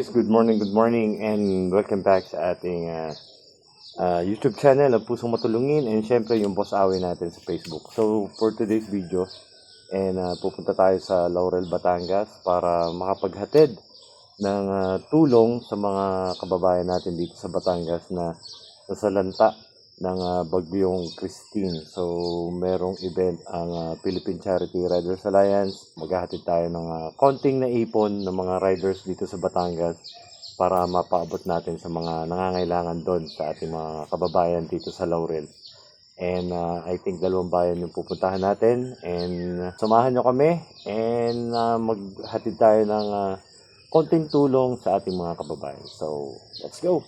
Good morning, good morning, and welcome back sa ating uh, uh, YouTube channel, ang Pusong Matulungin, and syempre yung boss away natin sa Facebook. So, for today's video, and uh, pupunta tayo sa Laurel, Batangas para makapaghatid ng uh, tulong sa mga kababayan natin dito sa Batangas na nasalanta ng uh, bagyong Christine. So, merong event ang uh, Philippine Charity Riders Alliance. Maghahatid tayo ng uh, konting naipon ng mga riders dito sa Batangas para mapaabot natin sa mga nangangailangan doon sa ating mga kababayan dito sa Laurel. And uh, I think dalawang bayan yung pupuntahan natin. And uh, samahan nyo kami and uh, maghatid tayo ng uh, konting tulong sa ating mga kababayan. So, let's go!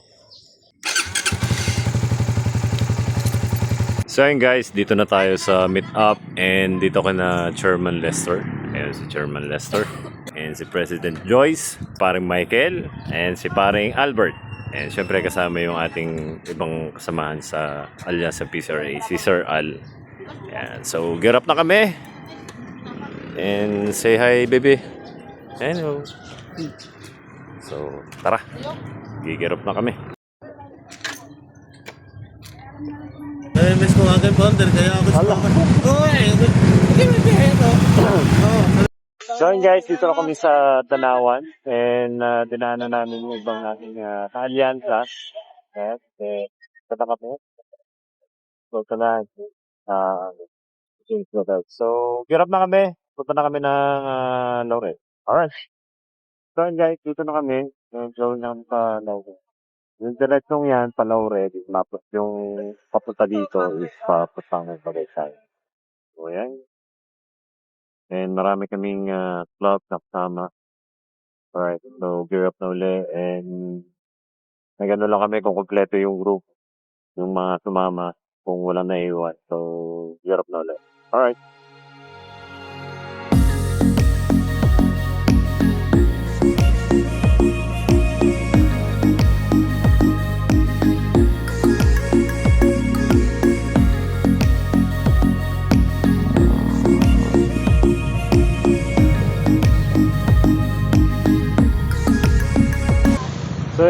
So ayun guys, dito na tayo sa meet up and dito ka na Chairman Lester. Ayan si Chairman Lester. And si President Joyce, paring Michael, and si paring Albert. And syempre kasama yung ating ibang kasamahan sa alias sa PCRA, si Sir Al. Ayan, so gear up na kami. And say hi baby. Hello. So tara, gigir up na kami. Eh, miss ko kay founder, kaya ako sa Oo, eh. Hindi mo ito. Oo. So yun guys, dito na kami sa Tanawan and uh, dinaanan namin yung ibang ating uh, kaalyansa. Yes, eh, na kami. So, ito na. Uh, so, gear up na kami. Punta na kami ng uh, Laurel. Alright. So yun guys, dito na kami. Medyo lang pa Laurel. Yung diretsong yan, pa Laurel, tapos yung papunta dito is papuntang ng Tagaytay. So yan, And marami kaming uh, club na kasama. Alright, so gear up na uli. And nagano lang kami kung kompleto yung group. Yung mga sumama kung walang naiwan. So, gear up na uli. Alright.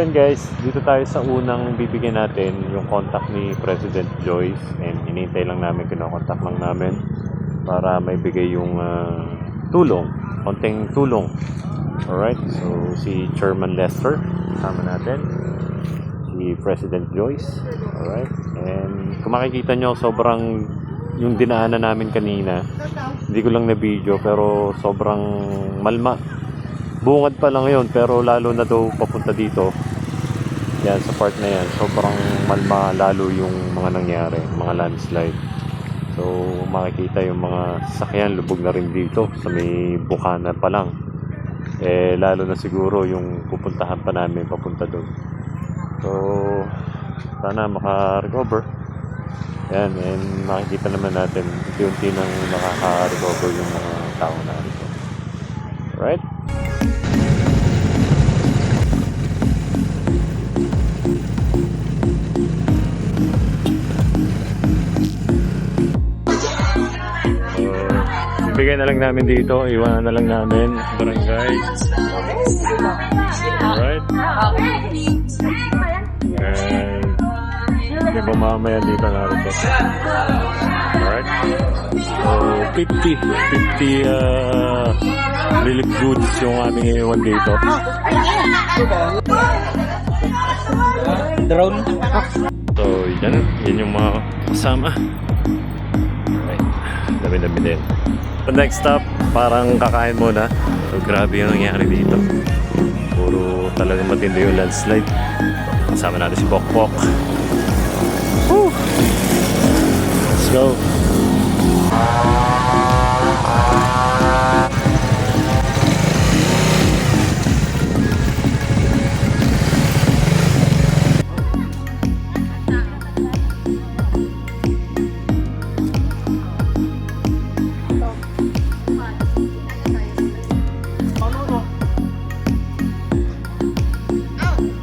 So yun guys, dito tayo sa unang bibigyan natin yung contact ni President Joyce and hinihintay lang namin, kinokontak lang namin para may bigay yung ah, tulong, konting tulong. Alright, so si Chairman Lester, kasama natin. Si President Joyce, alright. And kung makikita nyo, sobrang yung dinaanan namin kanina, hindi ko lang na video pero sobrang malma bungad pa lang yun pero lalo na daw papunta dito. Yan sa part na yan sobrang malma lalo yung mga nangyari mga landslide. So makikita yung mga sasakyan lubog na rin dito sa may bukana pa lang. Eh lalo na siguro yung pupuntahan pa namin papunta doon. So sana maka-recover. Yan and makikita naman natin unti-unti nang nakaka-recover yung mga tao na rito right So, ibigay na lang namin dito, iwanan na lang namin barangay. Alright? And may mamamayan dito narito. Alright? So, 50, 50 uh, relief goods yung aming iwan dito. Drone. So, yan, yan yung mga kasama. Dami-dami din. So, next stop, parang kakain muna. So, grabe yung nangyari dito. Puro talagang matindi yung landslide. Kasama natin si Pokpok. Woo! Let's go.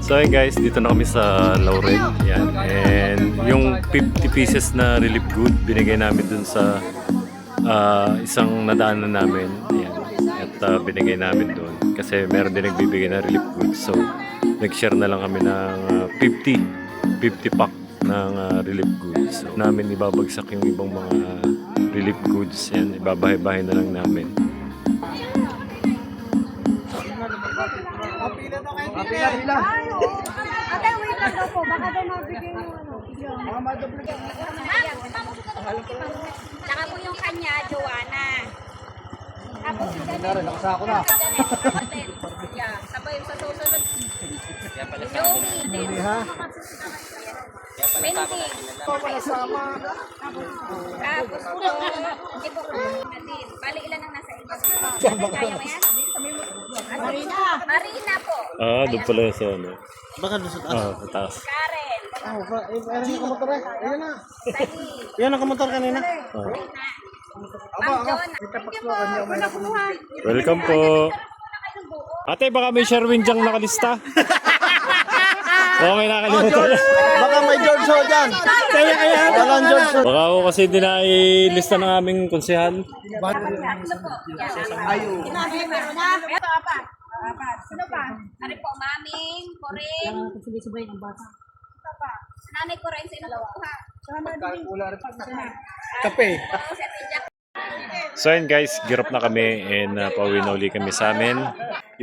So ayun guys, dito na kami sa Laurel. Yan. And yung 50 pieces na relief good binigay namin dun sa ah, isang nadaanan namin. Yan. At ah, binigay namin doon. Kasi meron din nagbibigay ng relief goods. So, nag-share na lang kami ng ah, 50, 50 pack ng ah, relief goods. So, namin ibabagsak yung ibang mga relief goods. Yan, ibabahay-bahay na lang namin. Ay, oo. Ate, wait lang daw po. Baka daw mabigay yung ano. Saka po yung kanya, Joanna. Tapos yung Meron, nakasako na. Yeah, sabay yung sa susunod. Joey. Ha? Tapos po, hindi po natin. Bali, ilan ang nasa iba? Kaya mo yan? Po. Ah, doon pala sa ano. Baka doon sa taas. Ah, sa taas. Karen. Ah, pa- eh, meron yung kamotor eh. Ayun na. Yan ang kamotor kanina. Ah. Po. Wala po Welcome po. Ate, baka may Sherwin dyang nakalista. Baka may nakalimutan. Baka may George Ho dyan. Kaya kaya. Walang George Ho. Baka ako kasi hindi na ilista ng aming konsehal. Tatlo po. Ayaw. Apat. Sino pa? Ano po, maming, koring. Sabay-sabay ng bata. Ito pa. Nanay ko rin, sino po? Ha? Kape. Jack. So yun guys, girap na kami and uh, pauwi na uli kami sa amin.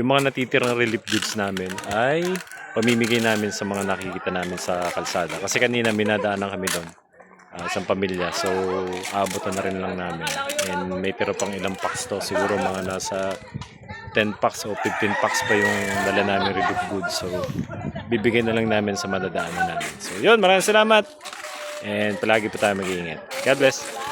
Yung mga natitirang relief goods namin ay pamimigay namin sa mga nakikita namin sa kalsada. Kasi kanina minadaanan kami doon uh, sa pamilya. So abutan na rin lang namin. And may tira pang ilang packs to. Siguro mga nasa 10 packs o 15 packs pa yung dala namin relief goods. So bibigay na lang namin sa madadaanan namin. So yun, maraming salamat. And palagi po tayo mag-iingat. God bless.